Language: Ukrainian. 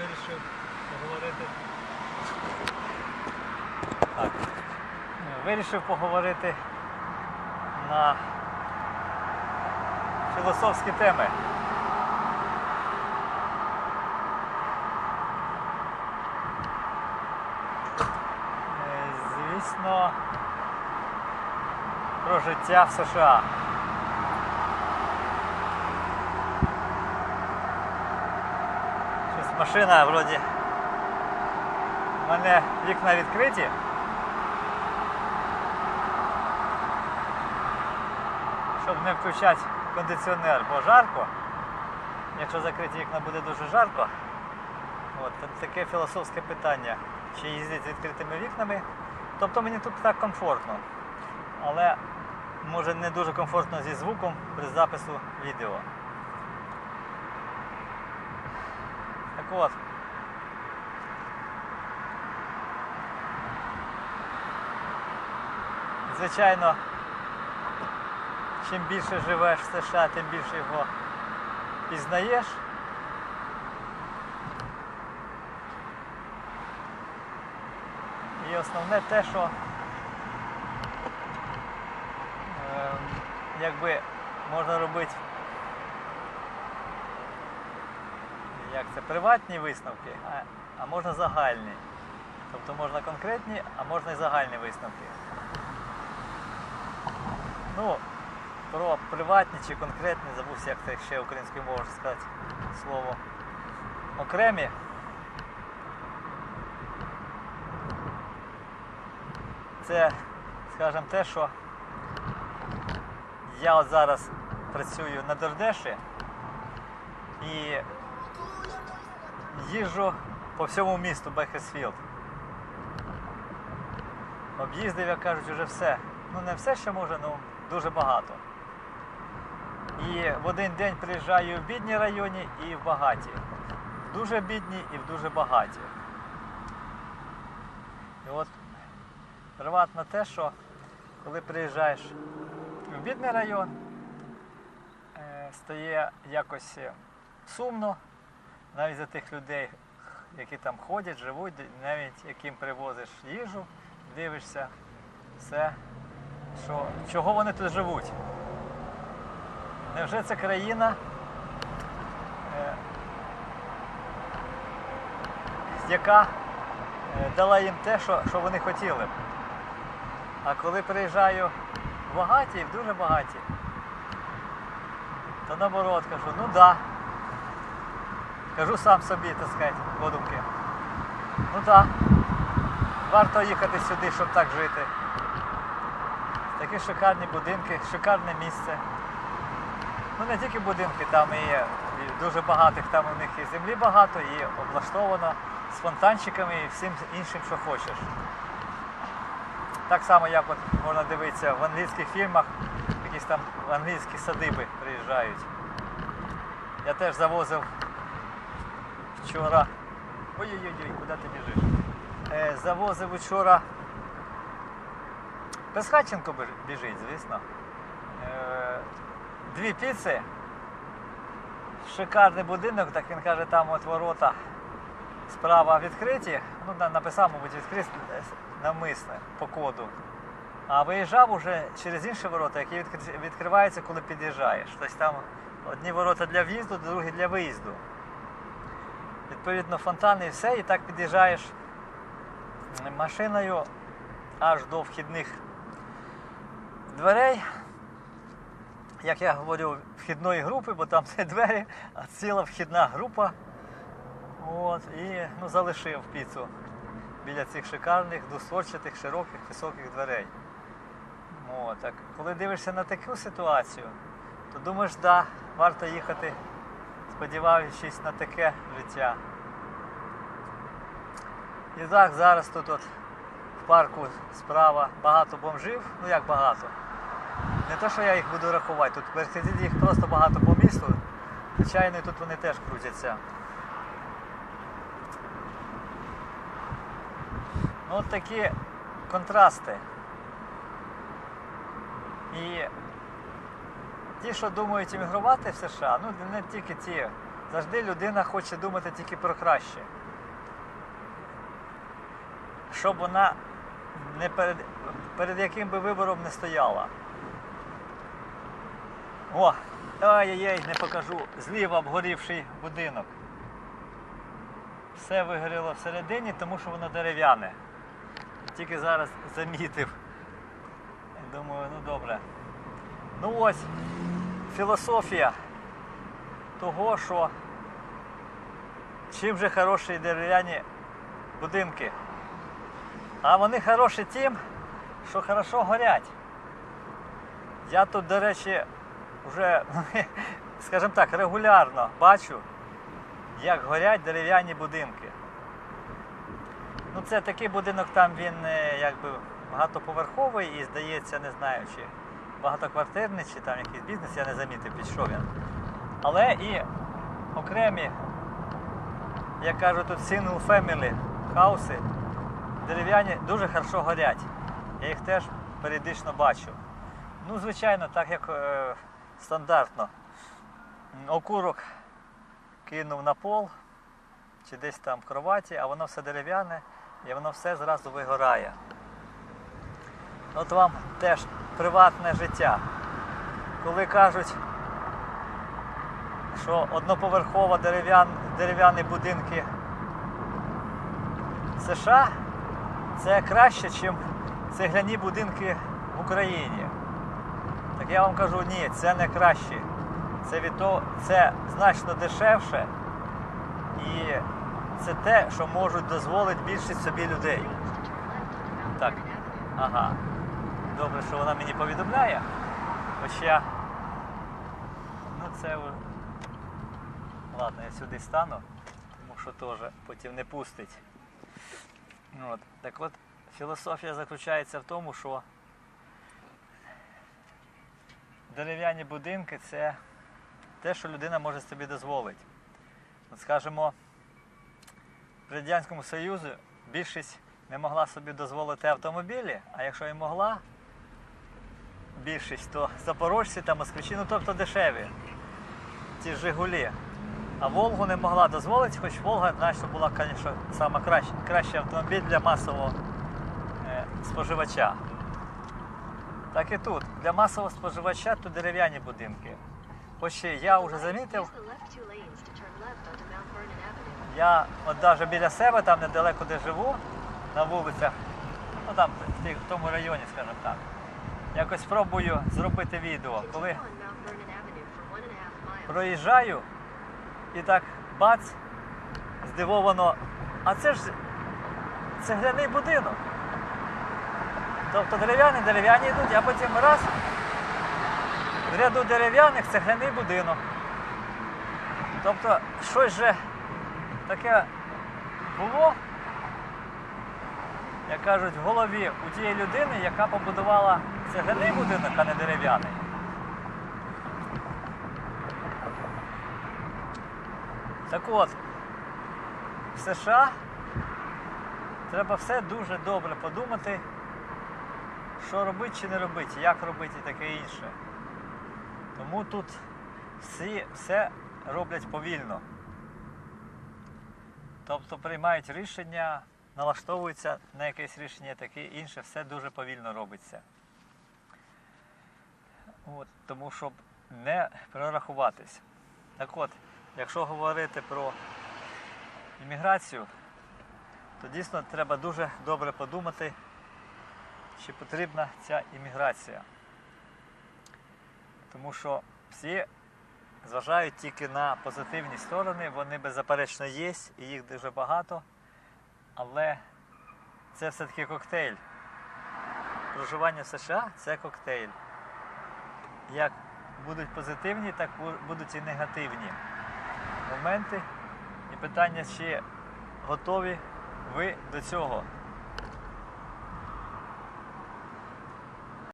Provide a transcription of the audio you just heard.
вирішив поговорити. Так. Вирішив поговорити на філософські теми. Е, Звісно, про життя в США. Машина вроді. У мене вікна відкриті. Щоб не включати кондиціонер, бо жарко. Якщо закриті вікна буде дуже жарко. От, таке філософське питання. Чи їздять з відкритими вікнами? Тобто мені тут так комфортно. Але може не дуже комфортно зі звуком при запису відео. От. Звичайно, чим більше живеш в США, тим більше його пізнаєш. І основне те, що ем, якби можна робити як це, приватні висновки, а, а можна загальні. Тобто можна конкретні, а можна і загальні висновки. Ну, про приватні чи конкретні, забувся, як це ще українською мовою сказати слово. Окремі. Це, скажімо, те, що я от зараз працюю на Дордеші і їжджу по всьому місту Бехесфілд. Об'їздив, як кажуть, вже все. Ну не все ще може, ну дуже багато. І в один день приїжджаю в бідні районі і в багаті. В дуже бідні і в дуже багаті. І от приватно те, що коли приїжджаєш в бідний район, е, стає якось е, сумно навіть за тих людей, які там ходять, живуть, навіть яким привозиш їжу, дивишся все, що, чого вони тут живуть. Невже це країна, е, яка е, дала їм те, що, що вони хотіли. А коли приїжджаю в багаті, в дуже багаті, то наоборот кажу, ну да. Кажу сам собі, так сказати, подумки. Ну так, варто їхати сюди, щоб так жити. Такі шикарні будинки, шикарне місце. Ну не тільки будинки, там і, і дуже багатих, там у них і землі багато, і облаштовано з фонтанчиками і всім іншим, що хочеш. Так само, як от можна дивитися в англійських фільмах, якісь там англійські садиби приїжджають. Я теж завозив вчора. Ой-ой-ой, куди ти біжиш? Е, завозив вчора. Безхатченко біжить, звісно. Е, дві піци. Шикарний будинок, так він каже, там от ворота справа відкриті. Ну, написав, мабуть, відкриті е, навмисне по коду. А виїжджав уже через інші ворота, які відкриваються, коли під'їжджаєш. Тобто там одні ворота для в'їзду, другі для виїзду. Відповідно, фонтани і все, і так під'їжджаєш машиною аж до вхідних дверей. Як я говорю, вхідної групи, бо там не двері, а ціла вхідна група. От, і ну, залишив піцу біля цих шикарних, двосторчатих, широких, високих дверей. От, так, коли дивишся на таку ситуацію, то думаєш, да, варто їхати, сподіваючись на таке життя. І так, зараз тут от в парку справа багато бомжів, ну як багато. Не те, що я їх буду рахувати, тут в їх просто багато по місту. Звичайно, і тут вони теж крутяться. Ну от такі контрасти. І ті, що думають іммігрувати в США, ну не тільки ті, завжди людина хоче думати тільки про краще. Щоб вона не перед, перед яким би вибором не стояла. О, ай-яй-яй, не покажу. Зліва обгорівший будинок. Все вигоріло всередині, тому що воно дерев'яне. Тільки зараз замітив. Думаю, ну добре. Ну ось, філософія того, що чим же хороші дерев'яні будинки. А вони хороші тим, що хорошо горять. Я тут, до речі, вже, скажімо так, регулярно бачу, як горять дерев'яні будинки. Ну, це такий будинок, там він е, якби багатоповерховий і здається, не знаю, чи багатоквартирний, чи там якийсь бізнес, я не замітив, під що він. Але і окремі, як кажуть, тут single family хауси, дерев'яні дуже хорошо горять. Я їх теж періодично бачу. Ну, звичайно, так як е, стандартно. Окурок кинув на пол чи десь там в кроваті, а воно все дерев'яне і воно все зразу вигорає. От вам теж приватне життя. Коли кажуть, що одноповерхово дерев'ян, дерев'яні будинки США це краще, ніж цегляні будинки в Україні. Так я вам кажу, ні, це не краще. Це від того, це значно дешевше і це те, що можуть дозволити більшість собі людей. Так, ага. Добре, що вона мені повідомляє. Хоча, ну це. Ладно, я сюди стану, тому що теж потім не пустить. От. Так от, філософія заключається в тому, що дерев'яні будинки це те, що людина може собі дозволити. От скажімо, в Радянському Союзі більшість не могла собі дозволити автомобілі, а якщо і могла більшість, то запорожці та москвичі, ну тобто дешеві, ті Жигулі. А Волгу не могла дозволити, хоч Волга, значно, була, звісно, саме кращий, кращий автомобіль для масового е, споживача. Так і тут. Для масового споживача тут дерев'яні будинки. Хоч я вже замітив, я от навіть біля себе, там недалеко де живу, на вулицях, ну там в тому районі, скажімо так, якось спробую зробити відео, коли проїжджаю і так бац, здивовано, а це ж цегляний будинок. Тобто дерев'яні, дерев'яні йдуть, а потім раз в ряду дерев'яних цегляний будинок. Тобто щось же таке було, як кажуть, в голові у тієї людини, яка побудувала цегляний будинок, а не дерев'яний. Так от, в США треба все дуже добре подумати, що робити чи не робити, як робити і таке інше. Тому тут всі все роблять повільно. Тобто приймають рішення, налаштовуються на якесь рішення, таке інше, все дуже повільно робиться. От, тому щоб не прорахуватись. Так от, якщо говорити про імміграцію, то дійсно треба дуже добре подумати, чи потрібна ця імміграція. Тому що всі зважають тільки на позитивні сторони, вони беззаперечно є, і їх дуже багато, але це все-таки коктейль. Проживання в США це коктейль. Як будуть позитивні, так будуть і негативні моменти. І питання, чи готові ви до цього.